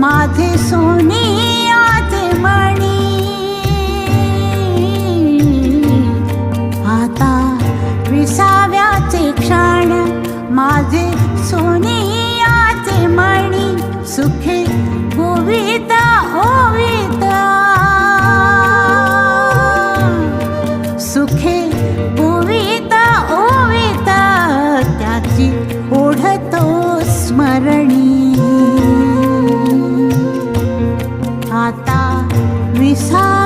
माझे सोने आते मणी। आता विसाव्याचे क्षण माझे सोने आते मणी। सुखे गोवित ओवित सुखे गोवित every sigh.